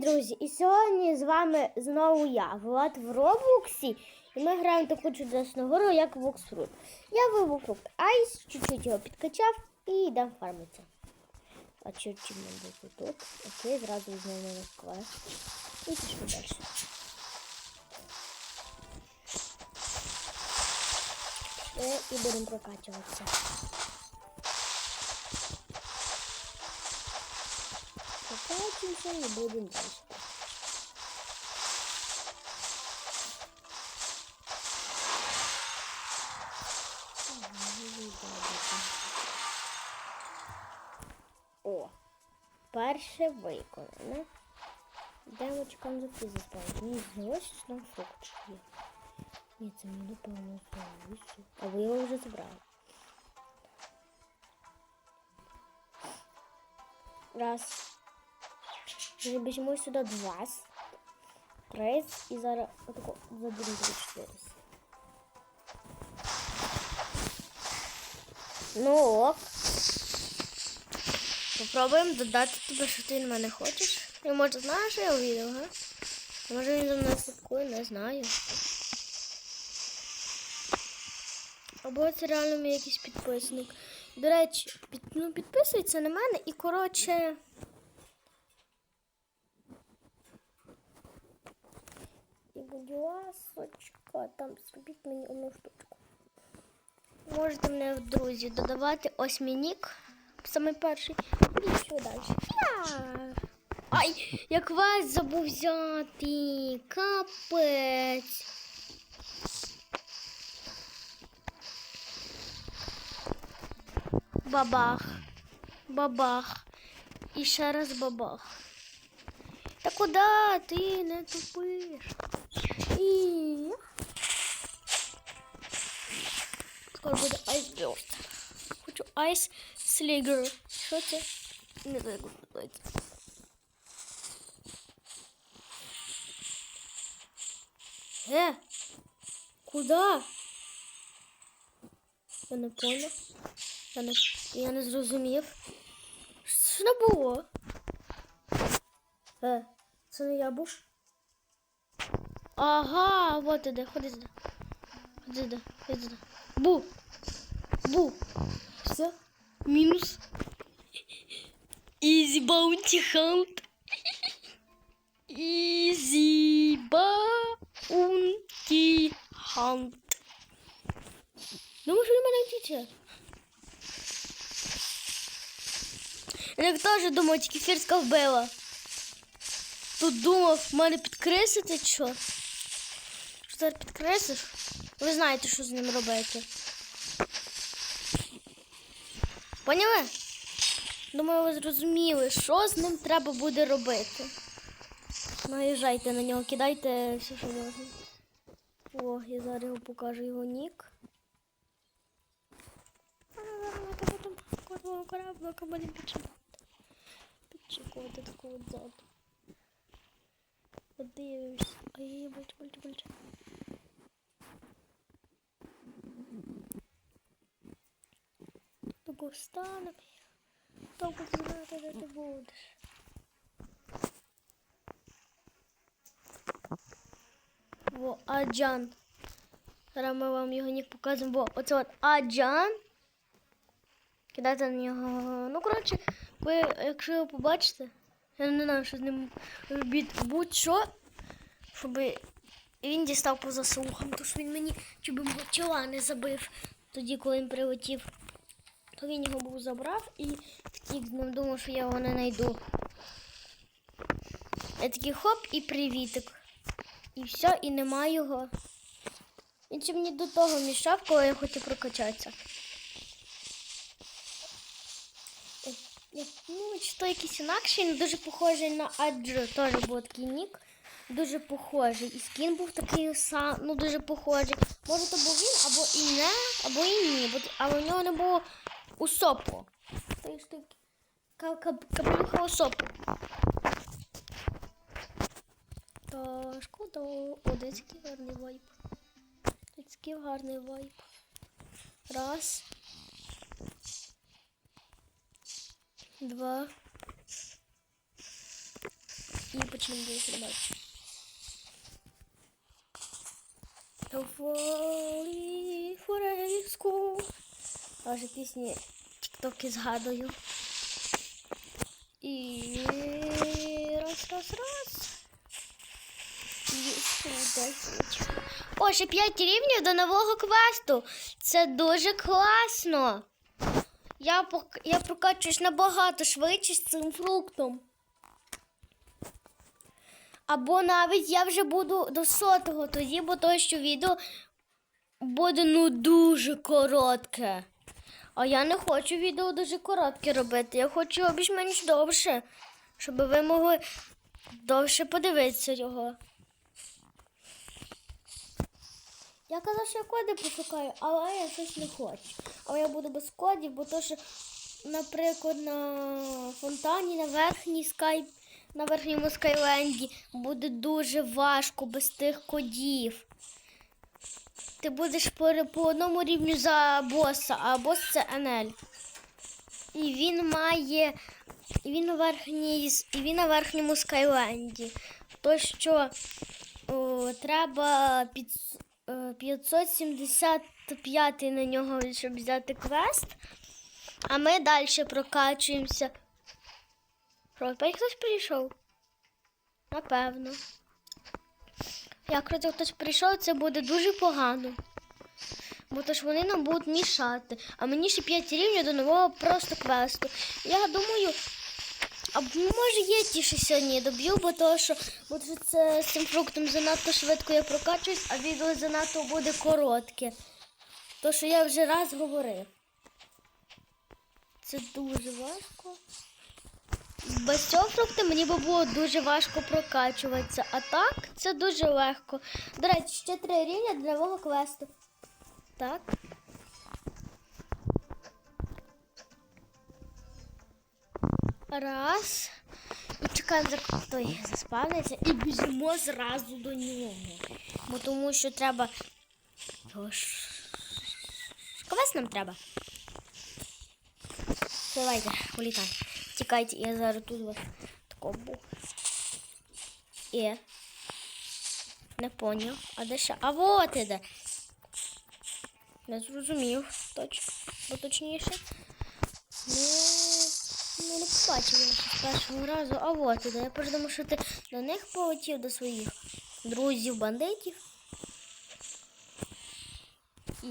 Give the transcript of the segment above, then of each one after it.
друзі! І сьогодні з вами знову я, Влад в Роблоксі. І ми граємо таку чудесну гору, як Воксфрут. Я фрукт Айс, чуть-чуть його підкачав і йдемо фармитися. А чуть-чуть нам буде тут. Окей, зразу знову на квест. І пішли далі. І будемо прокачуватися. Прокачуємося і будемо далі. О, перше виконане. Йдемо чекаємо за ті заспавити. Мені здалося, що там фрукт є. Ні, це мені напевно здалося. А ви його вже забрали. Раз. Забіжимо сюди два. Три. І зараз отако заберемо до чотири. Ну ок. Попробуємо додати тебе, що ти в мене хочеш. І може знаєш, що я увидел, га? Може він за мною слідкує, не знаю. Або це реально мій якийсь підписник. До речі, під, ну, підписується на мене і коротше. Будь ласочка, там зробіть мені одну штучку. Можете мене в друзі додавати ось мій нік. Самий перший. І що далі? Я. Ай, я квест забув взяти. Капець. Бабах. Бабах. І ще раз бабах. Та куди ти не тупиш? І... Скоро буде Ice Burst. Хочу Ice Slugger. Що це? Не знаю, як називається. Е? Куда? Я не понял. Я не, я не зрозумів. Що це не було? Е, це не я був? Ага, вот іде, ходи сюди. Ходи сюди, ходи сюди. Бу! Бу! Все? Мінус. Easy bounty hunt. Easy bounty hunt. Думаю, що він мене. Я теж думав, тільки фірська вбила. Тут думав, мене підкреслити що? Що зараз підкреслиш? Ви знаєте, що з ним робити. Поняли? Думаю, ви зрозуміли, що з ним треба буде робити. Наїжджайте на нього, кидайте все, що можна. О, я зараз його покажу його нік. Кораблика будемо підчекати. Підчекувати такого ззаду. Подивимось. Ай, більше, більше, більше. Того станемо. То буде знати, де ти будеш. Во, Аджан. Зараз ми вам його нік показуємо. Во, оце от Аджан. Кидайте на нього. Ну, коротше, ви, якщо його побачите, я не знаю, що з ним робити будь-що, щоб він дістав поза слухом, тому що він мені щоб чола не забив тоді, коли він прилетів. То він його був забрав і втік з ним думав, що я його не знайду. Я такий хоп і привітик. І все, і нема його. Він ще мені до того мішав, коли я хотів прокачатися. Е, Ну, чи то якийсь інакший, але дуже похожий на Аджо, теж був такий нік. Дуже похожий. І скін був такий сам, ну дуже похожий. Може, то був він, або і не, або і ні. Але у нього не було усопу. Тої штуки. Ка- Капелюха усопу. Та шкода. О, гарний вайп. Десь гарний вайп. Раз. Два. І почнемо виглядати. Hopefully for a school. Я пісні тіктоки згадую. І раз, раз, раз. О, ще 5 рівнів до нового квесту. Це дуже класно. Я, я прокачуюсь набагато швидше з цим фруктом. Або навіть я вже буду до сотого тоді, бо то, що відео буде ну дуже коротке. А я не хочу відео дуже коротке робити. Я хочу його більш-менш довше, щоб ви могли довше подивитися його. Я казав, що я коди пошукаю, але я щось не хочу але я буду без кодів, бо то, що, наприклад, на фонтані на верхній скайп, на верхньому скайленді буде дуже важко без тих кодів. Ти будеш по, по одному рівню за боса, а бос це НЛ. І він має. І він, верхній, і він на верхньому скайленді. То що о, треба під, е, 570 105 на нього, щоб взяти квест. А ми далі прокачуємося. Опять хтось прийшов? Напевно. Як це хтось прийшов, це буде дуже погано. Бо то ж вони нам будуть мішати. А мені ще 5 рівнів до нового просто квесту. Я думаю, а може я ті ще сьогодні доб'ю, бо то що, бо то, що це з цим фруктом занадто швидко я прокачуюсь, а відео занадто буде коротке. То, що я вже раз говорив. Це дуже важко. Без цього фрукта мені би було дуже важко прокачуватися. А так це дуже легко. До речі, ще три рівня для нового квесту. Так. Раз. І чекаємо, за той заспавниться і біжимо зразу до нього. Бо тому що треба. його ж- Квест нам треба. Давайте, улітай. Тікайте, я зараз тут вас тако був. І. Не поняв. А де ще? А вот іде. Не зрозумів. Точно. Точніше. Ну, не побачив я з першого разу. А вот іде. Я просто що ти до них полетів, до своїх друзів, бандитів. І.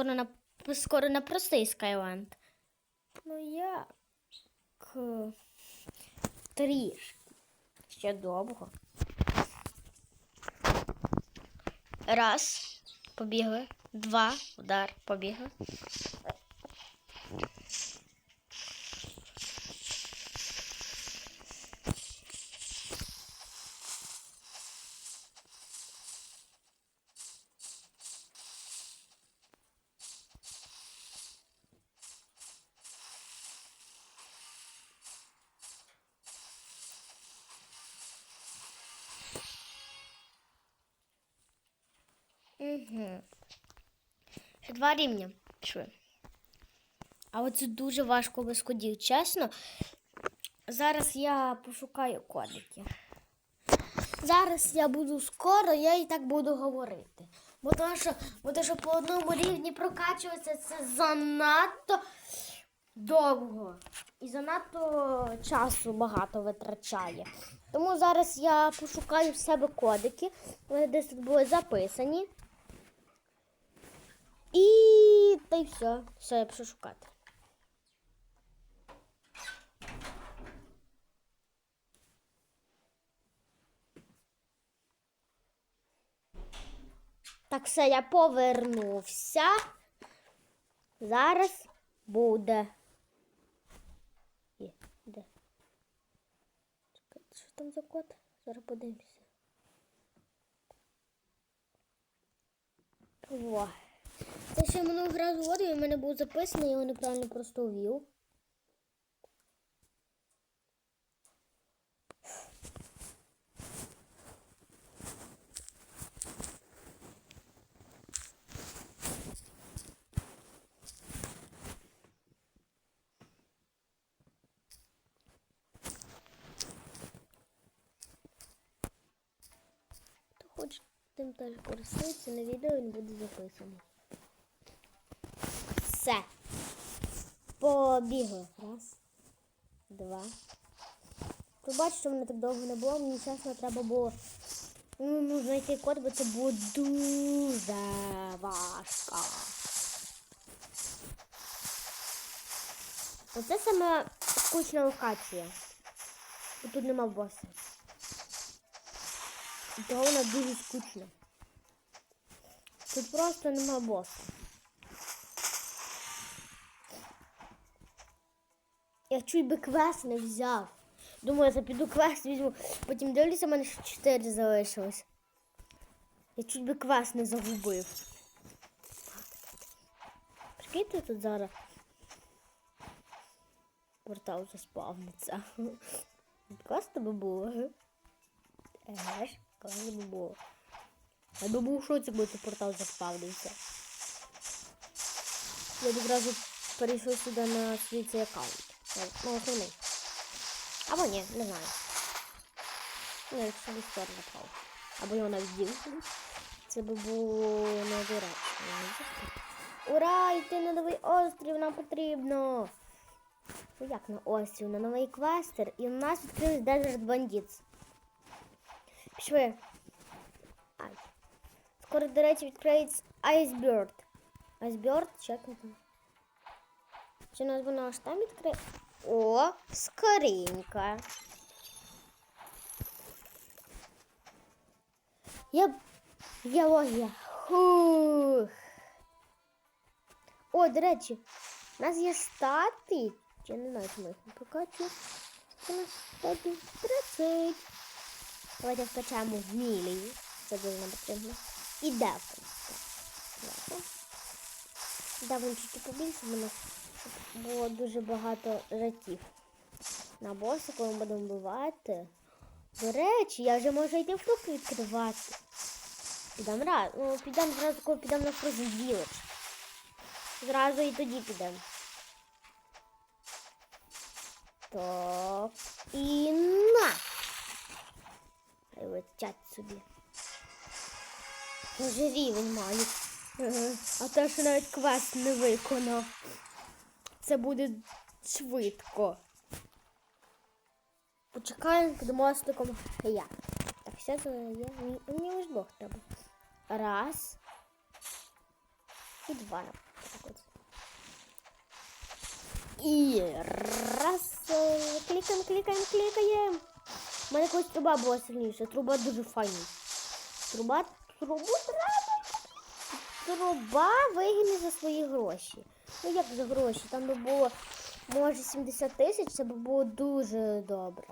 Скоро на скоро на простий Skyland. Ну як? Трішки. Ще довго. Раз. Побігли. Два. Удар. Побігли. Угу. Ще два рівня пішли. А оце дуже важко без кодів, чесно. Зараз я пошукаю кодики. Зараз я буду скоро, я і так буду говорити. Бо то, що, бо то, що по одному рівні прокачуватися це занадто довго і занадто часу багато витрачає. Тому зараз я пошукаю в себе кодики, вони десь були записані. І та й все. Все, я пишу шукати. Так, все, я повернувся. Зараз буде. Є, де? Чекайте, що там за код? Зараз подивимося. Во. Я ще минулу гра зводив, і в мене був записаний, я його неправильно просто ввів. Хто хоче тим теж користується, на відео він буде записаний. Все. Побігли. Раз, два. Пробач, що мене так довго не було, мені чесно треба було ну, знайти код, бо це було дуже важко. Оце саме скучна локація. Бо Тут нема боса. І Того вона дуже скучна. Тут просто нема боса. Я чуть би квест не взяв. Думаю, я піду квест візьму. Потім дивлюся, в мене ще 4 залишилось. Я чуть би квест не загубив. Прикиньте тут зараз. Портал заспавниться. Класно би було. Еге ж, класно би було. Я би був у шоці, коли цей портал заспавнився. Я одразу перейшов сюди на свій цей аккаунт. Основний. Або ні, не знаю. Ну, якщо би стор напав. Або його навіть дів. Це би було недоречно. Ура! Йти на новий острів нам потрібно. Ну як на острів, на новий квестер. І у нас відкрились Desert Bandits. Пішли. Ай. Скоро, до речі, відкриється Iceberg. Iceberg, чекайте. Чи нас воно аж там відкриє? О, скоренько. Я... Я логія. Хух. О, до речі, у нас є стати. Я не знаю, чому їх не прокачую. У нас стати 30. Давайте вкачаємо в мілії. Це дуже нам потрібно. І дефенс. Давай чуть-чуть побільше в нас було дуже багато життів. На боса, коли ми будемо вбивати. До речі, я вже можу йти в фрукти відкривати. Підемо раз. Ну, підемо зразу, коли підемо на Village. Зразу і тоді підемо. Так. І на! Хай летять собі. Вже рівень мають. А те, що навіть квест не виконав. Це буде швидко. Почекаємо під мостиком я. Так, все це є. Мені, лиш Бог треба. Раз. І два. І раз. Клікаємо, клікаємо, клікаємо. У мене якось труба була сильніша. Труба дуже файна. Труба, трубу треба. Труба вигідна за свої гроші. Ну як за гроші? Там би було, може, 70 тисяч, це б було дуже добре.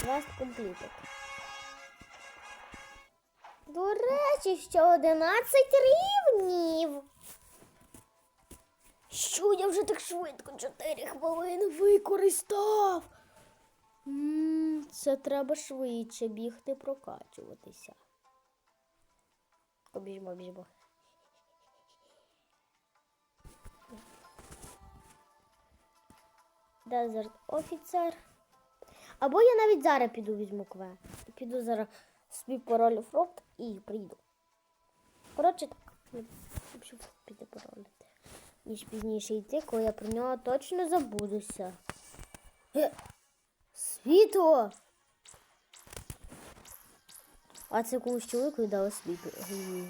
Квест комплітед. До речі, ще 11 рівнів. Що я вже так швидко 4 хвилини використав? М, Це треба швидше бігти прокачуватися. Побіжмо, біжмо. Дезерт офіцер. Або я навіть зараз піду візьму кве. Піду зараз свій пароль фрукт і прийду. Коротше, так. Щоб піде паролити. Ніж пізніше йти, коли я про нього точно забудуся. Е, Світло! А це комусь чоловіку дали світло. Ге.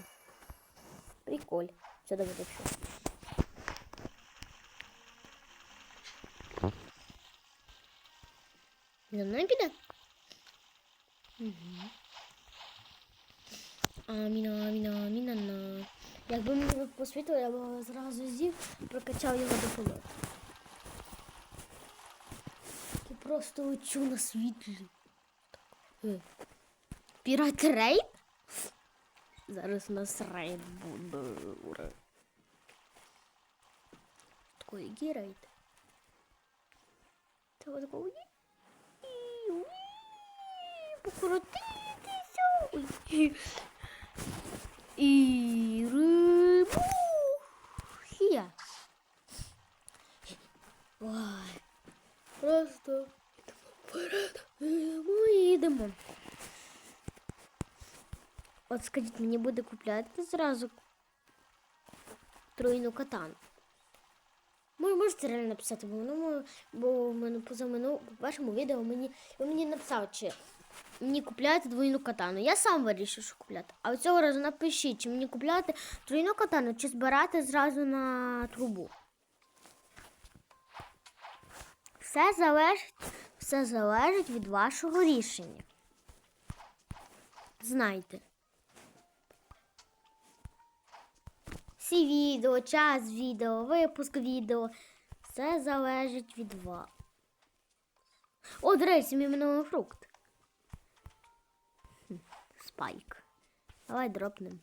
Приколь. Все добре що. За мною піде? Угу. Аміна, аміна, аміна, на. Якби мені посвітило, я б зразу з'їв і прокачав його до полоту. Я просто лечу на світлі. Е. Пірат рейд? Зараз у нас рейд буде. Ура. Такий який рейд? Ось такий. Покрутитися. І рибу. Хія. Ой. Просто Вперед. Ми їдемо. От скажіть, мені буде купляти зразу тройну катану. Можете реально написати, бо воно бо в мене позамину в вашому відео мені ви мені написали, чи мені купляти двойну катану. Я сам вирішив, що купляти. А цього разу напишіть, чи мені купляти тройну катану, чи збирати зразу на трубу. Все залежить, все залежить від вашого рішення. Знайте. Всі відео, час відео, випуск відео. Все залежить від вас. О, до речі, мій минулий фрукт. Спайк. Давай дропнем.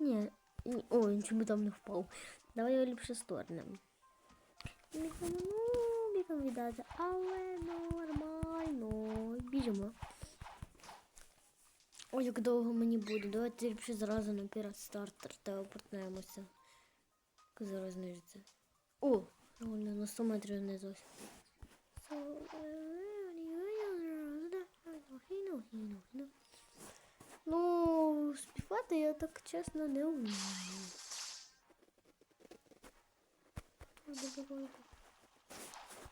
Ні, ні. О, нічого там не впав. Давай його ліпше сторнем. Бігом, ну, віддати, але нормально. Біжимо. Ой, як довго мені буде. Давайте ліпше зразу на пірат стартер телепортнемося. Зараз знижиться. О, реально на 100 метрів не зовсім. Ну, співати я так чесно не вмію.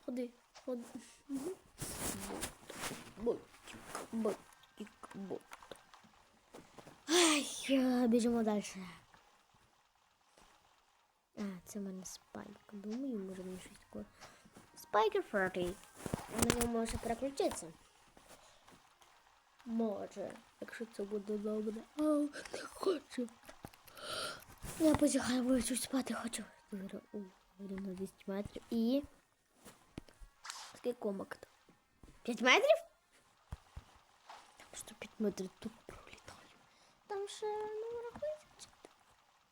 Ходи, ходи. Ботик, ботик, бот. Ай, я- біжимо далі. А, це в мене спайк. Думаю, може мені щось таке. Спайкер 30. На ньому може переключитися. Може, якщо це буде добре. Ау, не хочу. Я позіхаю, бо я чуть спати хочу. Говорю, о, говорю на 200 метрів. І... Скільки комок? 5 метрів? Що 5 метрів тут пролітаю. Там ще, ну, рахується.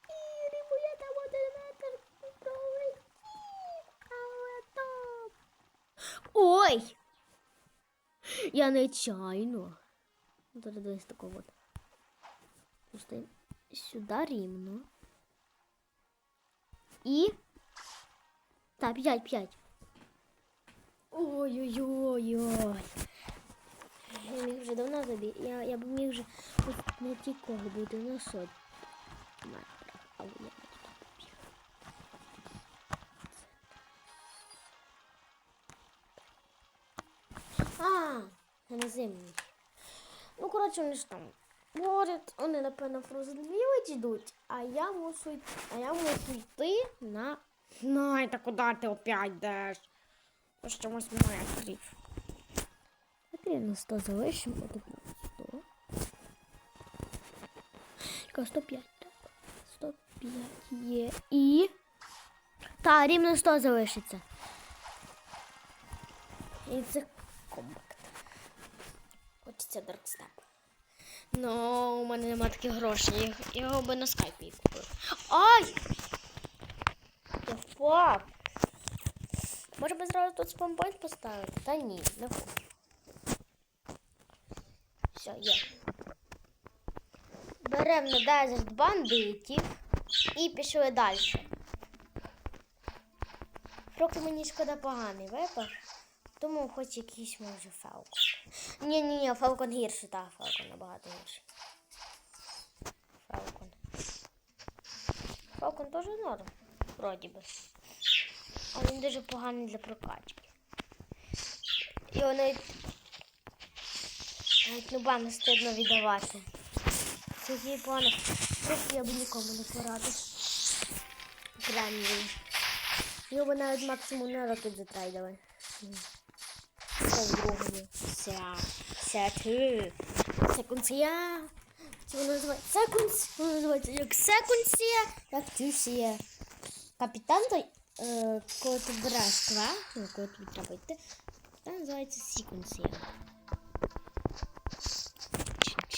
І рибу я там один метр пролетів. Але топ. Ой! Я нечайно. Ну, десь такого от. Просто сюди рівно. І. Так, п'ять, п'ять. Ой-ой-ой-ой. Я міг вже давно забі. Я, я б міг вже на тікох бути на сот. метрах, але я не туди побіг. А, на зимній. Ну, коротше, вони ж там говорять, вони, напевно, фрозенвілить йдуть, а я мушу, а я мушу йти на... Знайте, куди ти опять йдеш? По чомусь метрів. Окей, на 100 залишимо, Яка 105, так. 105 є. І... Та, рівно 100 залишиться. І це компакт. Хочеться даркстеп. Ну, у мене нема таких грошей. Я, його би на скайпі купив. Ай! Впав. Може би зразу тут спампойнт поставити? Та ні, не хочу. Все, є. Беремо на дезерт бандитів і пішли далі. Трохи мені шкода поганий випав, тому хоч якийсь може фалкон. Ні, ні, ні, фалкон гірший, так, фалкон набагато гірший. Фалкон. Фалкон теж норм, вроді би. Але він дуже поганий для прокачки. Його навіть, навіть нуба не стидно віддавати. Це є погано. Просто я б нікому не порадив. Кремній. Його навіть максимум на рокет затрейдили. Це другому. Ся. Ся ти. Секунція. Це воно називається секунц. Воно називається як секунція, так тюсія. Капітан той, е, коли ти береш квест, ну, коли тобі треба йти, це називається секунція.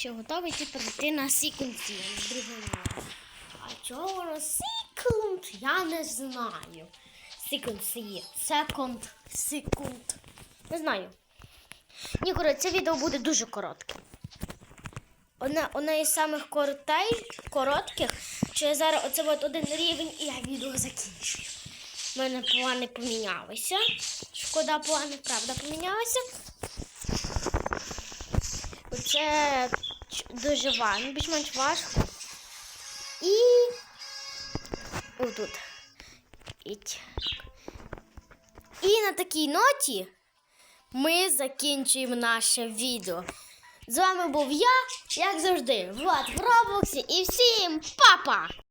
Якщо готовий, ти перейти на секунцію, на. А чого секунд? Я не знаю. Секунція. Секунд. Секунд. Не знаю. Ні, коротше, це відео буде дуже коротке. Одне, одне із самих коротей, коротких, що я зараз оце от один рівень і я відео закінчую. У мене плани помінялися. шкода плани, правда, помінялася. Оце дуже важко, більш-менш важко. І отут. І на такій ноті ми закінчуємо наше відео. З вами був я, як завжди, Влад в Роблоксі і всім па-па!